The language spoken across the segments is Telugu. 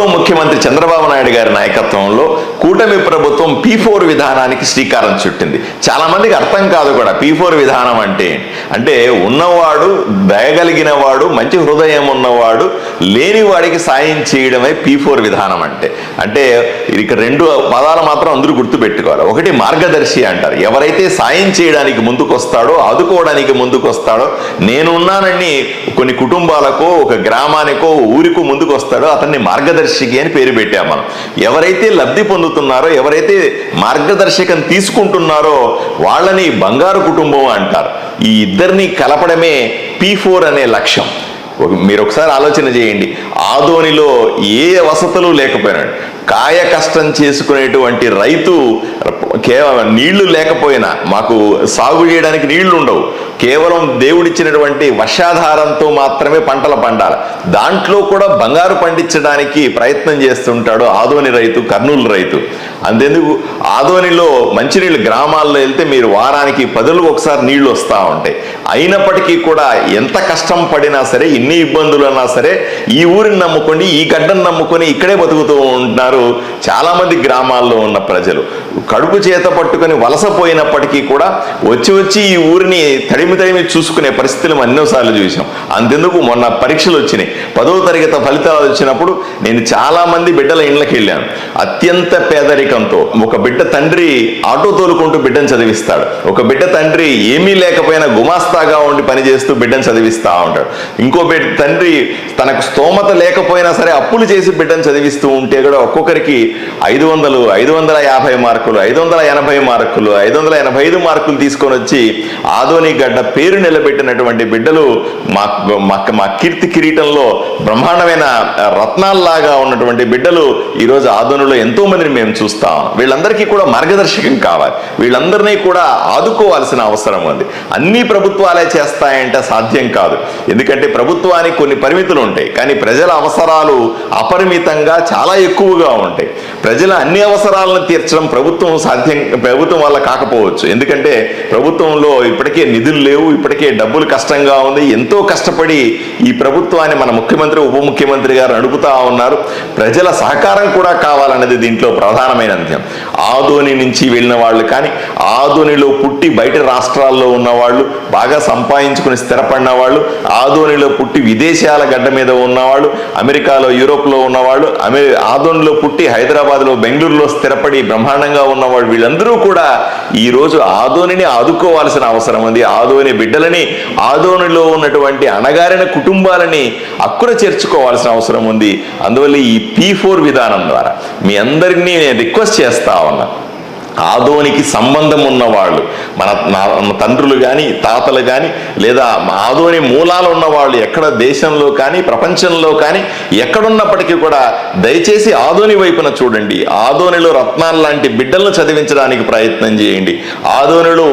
promo ముఖ్యమంత్రి చంద్రబాబు నాయుడు గారి నాయకత్వంలో కూటమి ప్రభుత్వం పీ ఫోర్ విధానానికి శ్రీకారం చుట్టింది. చాలామందికి అర్థం కాదు కూడా పీ ఫోర్ విధానం అంటే అంటే ఉన్నవాడు దయగలిగిన వాడు మంచి హృదయం ఉన్నవాడు లేని వాడికి సాయం చేయడమే పీ ఫోర్ విధానం అంటే. అంటే ఇక రెండు పదాలు మాత్రం అందరూ గుర్తుపెట్టుకోవాలి. ఒకటి మార్గదర్శి అంటారు. ఎవరైతే సాయం చేయడానికి ముందుకొస్తాడో ఆదుకోవడానికి ముందుకొస్తాడో నేనున్నానని కొన్ని కుటుంబాలకో ఒక గ్రామానికో ఊరికో ముందుకొస్తాడో అతన్ని మార్గదర్శికి అని పేరు పెట్టాం మనం. ఎవరైతే లబ్ధి పొందుతున్నారో ఎవరైతే మార్గదర్శకం తీసుకుంటున్నారో వాళ్ళని బంగారు కుటుంబం అంటారు. ఈ ఇద్దరిని కలపడమే పీ ఫోర్ అనే లక్ష్యం. మీరు ఒకసారి ఆలోచన చేయండి. ఆదోనిలో ఏ వసతులు లేకపోయినాడు కాయ కష్టం చేసుకునేటువంటి రైతు కేవలం నీళ్ళు లేకపోయినా మాకు సాగు చేయడానికి నీళ్ళు ఉండవు. కేవలం దేవుడిచ్చినటువంటి వర్షాధారంతో మాత్రమే పంటలు పండాలి. దాంట్లో కూడా బంగారు పండించడానికి ప్రయత్నం చేస్తుంటాడు ఆదోని రైతు కర్నూలు రైతు. అంతెందుకు? ఆదోనిలో మంచినీళ్ళు గ్రామాల్లో వెళ్తే మీరు వారానికి పదులకు ఒకసారి నీళ్ళు వస్తూ ఉంటాయి. అయినప్పటికీ కూడా ఎంత కష్టం పడినా సరే ఎన్ని ఇబ్బందులు అన్నా సరే ఈ ఊరిని నమ్ముకొని ఈ గడ్డను నమ్ముకొని ఇక్కడే బతుకుతూ ఉంటున్నారు చాలా మంది గ్రామాల్లో ఉన్న ప్రజలు. కడుపు చేత పట్టుకొని వలసపోయినప్పటికీ కూడా వచ్చి వచ్చి ఈ ఊరిని తడిమి తడిమి చూసుకునే పరిస్థితులు ఎన్నోసార్లు చూసాం అంతెందుకు మొన్న పరీక్షలు వచ్చినాయి. పదో తరగతి ఫలితాలు వచ్చినప్పుడు నేను చాలా మంది బిడ్డల ఇండ్లకి వెళ్ళాను. అత్యంత పేదరికంతో ఒక బిడ్డ తండ్రి ఆటో తోలుకుంటూ బిడ్డను చదివిస్తాడు. ఒక బిడ్డ తండ్రి ఏమీ లేకపోయినా గుమాస్తాగా ఉండి పనిచేస్తూ బిడ్డను చదివిస్తా ఉంటాడు. ఇంకో బిడ్డ తండ్రి తనకు స్తోమత లేకపోయినా సరే అప్పులు చేసి బిడ్డను చదివిస్తూ ఉంటే కూడా ఒక్కొక్కరికి ఐదు వందలు ఐదు వందల యాభై మార్కులు ఐదు వందల ఎనభై మార్కులు ఐదు వందల ఎనభై ఐదు మార్కులు తీసుకొని వచ్చి ఆదోని గడ్డ పేరు నిలబెట్టినటువంటి బిడ్డలు మా మా కీర్తి కిరీటంలో బ్రహ్మాండమైన రత్నాల్లాగా ఉన్నటువంటి బిడ్డలు ఈరోజు ఆదోనిలో ఎంతో మందిని మేము చూస్తాం. వీళ్ళందరికీ కూడా మార్గదర్శకం కావాలి. వీళ్ళందరినీ కూడా ఆదుకోవాల్సిన అవసరం ఉంది. అన్ని ప్రభుత్వాలే చేస్తాయంటే సాధ్యం కాదు. ఎందుకంటే ప్రభుత్వానికి కొన్ని పరిమితులు ఉంటాయి. కానీ ప్రజల అవసరాలు అపరిమితంగా చాలా ఎక్కువగా ఉంటాయి ప్రజల అన్ని అవసరాలను తీర్చడం ప్రభుత్వం సాధ్యం ప్రభుత్వం వల్ల కాకపోవచ్చు. ఎందుకంటే ప్రభుత్వంలో ఇప్పటికే నిధులు లేవు ఇప్పటికే డబ్బులు కష్టంగా ఉంది. ఎంతో కష్టపడి ఈ ప్రభుత్వాన్ని మన ముఖ్యమంత్రి ఉప ముఖ్యమంత్రి గారు నడుపుతా ఉన్నారు. ప్రజల సహకారం కూడా కావాలన్నది దీంట్లో ప్రధానమైన అంశం. ఆదోని నుంచి వెళ్ళిన వాళ్ళు కానీ ఆదోనిలో పుట్టి బయట రాష్ట్రాల్లో ఉన్న వాళ్ళు బాగా సంపాదించుకుని స్థిరపడిన వాళ్ళు ఆదోనిలో పుట్టి విదేశాల గడ్డ మీద ఉన్నవాళ్ళు అమెరికాలో యూరోప్లో ఉన్నవాళ్ళు అమె ఆదోనిలో పుట్టి హైదరాబాద్లో బెంగళూరులో స్థిరపడి బ్రహ్మాండంగా ఉన్నవాడు వీళ్ళందరూ కూడా ఈ రోజు ఆదోనిని ఆదుకోవాల్సిన అవసరం ఉంది. ఆదోని బిడ్డలని ఆదోనిలో ఉన్నటువంటి అణగారిన కుటుంబాలని అక్కున చేర్చుకోవాల్సిన అవసరం ఉంది. అందువల్ల ఈ పీ ఫోర్ విధానం ద్వారా మీ అందరినీ నేను రిక్వెస్ట్ చేస్తా ఉన్నా. ఆదోనికి సంబంధం ఉన్నవాళ్ళు మన మన తండ్రులు కానీ తాతలు కానీ లేదా ఆదోని మూలాలు ఉన్నవాళ్ళు ఎక్కడ దేశంలో కానీ ప్రపంచంలో కానీ ఎక్కడున్నప్పటికీ కూడా దయచేసి ఆదోని వైపున చూడండి. ఆదోనిలో రత్నాలు లాంటి బిడ్డలను చదివించడానికి ప్రయత్నం చేయండి. ఆదోనిలో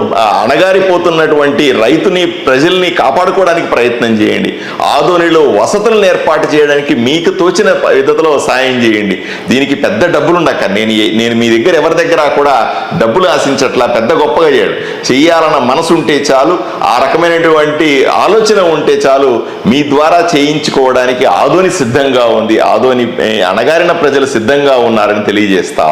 అణగారిపోతున్నటువంటి రైతుని ప్రజల్ని కాపాడుకోవడానికి ప్రయత్నం చేయండి. ఆదోనిలో వసతులను ఏర్పాటు చేయడానికి మీకు తోచిన పద్ధతిలో సాయం చేయండి. దీనికి పెద్ద డబ్బులు ఉండక నేను నేను మీ దగ్గర ఎవరి దగ్గర కూడా డబ్బులు ఆశించట్లా పెద్ద గొప్పగా చేయడు చెయ్యాలన్న మనసు ఉంటే చాలు ఆ రకమైనటువంటి ఆలోచన ఉంటే చాలు మీ ద్వారా చేయించుకోవడానికి ఆదోని సిద్ధంగా ఉంది. ఆదోని అణగారిన ప్రజలు సిద్ధంగా ఉన్నారని తెలియజేస్తా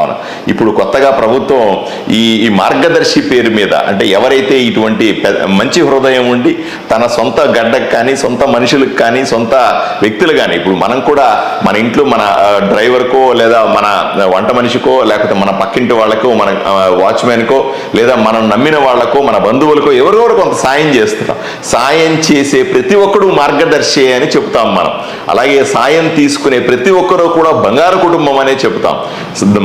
ఇప్పుడు కొత్తగా ప్రభుత్వం ఈ ఈ మార్గదర్శి పేరు మీద అంటే ఎవరైతే ఇటువంటి మంచి హృదయం ఉండి తన సొంత గడ్డకు కానీ సొంత మనుషులకు కానీ సొంత వ్యక్తులు కానీ ఇప్పుడు మనం కూడా మన ఇంట్లో మన డ్రైవర్కో లేదా మన వంట మనిషికో లేకపోతే మన పక్కింటి వాళ్ళకో మన వాచ్మెన్కో లేదా మనం నమ్మిన వాళ్ళకో మన బంధువులకో ఎవరెవరు కొంత సాయం చేస్తున్నాం సాయం చేసే ప్రతి ఒక్కడు మార్గదర్శి అని చెప్తాం మనం. అలాగే సాయం తీసుకునే ప్రతి ఒక్కరూ కూడా బంగారు కుటుంబం అనే చెప్తాం.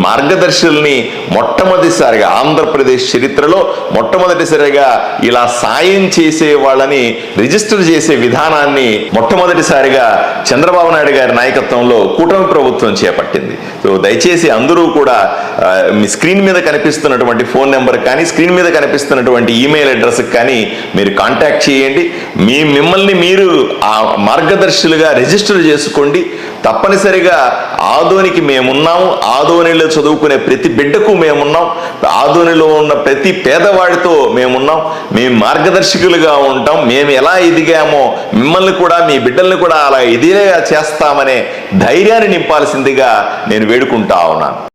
మార్గదర్శుల్ని మొట్టమొదటిసారిగా ఆంధ్రప్రదేశ్ చరిత్రలో మొట్టమొదటిసారిగా ఇలా సాయం చేసే వాళ్ళని రిజిస్టర్ చేసే విధానాన్ని మొట్టమొదటిసారిగా చంద్రబాబు నాయుడు గారి నాయకత్వంలో కూటమి ప్రభుత్వం చేపట్టింది. సో దయచేసి అందరూ కూడా మీ స్క్రీన్ మీద కనిపి కనిపిస్తున్నటువంటి ఫోన్ నెంబర్ కానీ స్క్రీన్ మీద కనిపిస్తున్నటువంటి ఈమెయిల్ అడ్రస్ కానీ మీరు కాంటాక్ట్ చేయండి. మీ మిమ్మల్ని మీరు ఆ మార్గదర్శులుగా రిజిస్టర్ చేసుకోండి. తప్పనిసరిగా ఆదోనికి మేమున్నాము. ఆదోనిలో చదువుకునే ప్రతి బిడ్డకు మేమున్నాం. ఆదోనిలో ఉన్న ప్రతి పేదవాడితో మేమున్నాం. మేము మార్గదర్శకులుగా ఉంటాం. మేము ఎలా ఎదిగామో మిమ్మల్ని కూడా మీ బిడ్డల్ని కూడా అలా ఎదిరేగా చేస్తామనే ధైర్యాన్ని నింపాల్సిందిగా నేను వేడుకుంటా ఉన్నాను.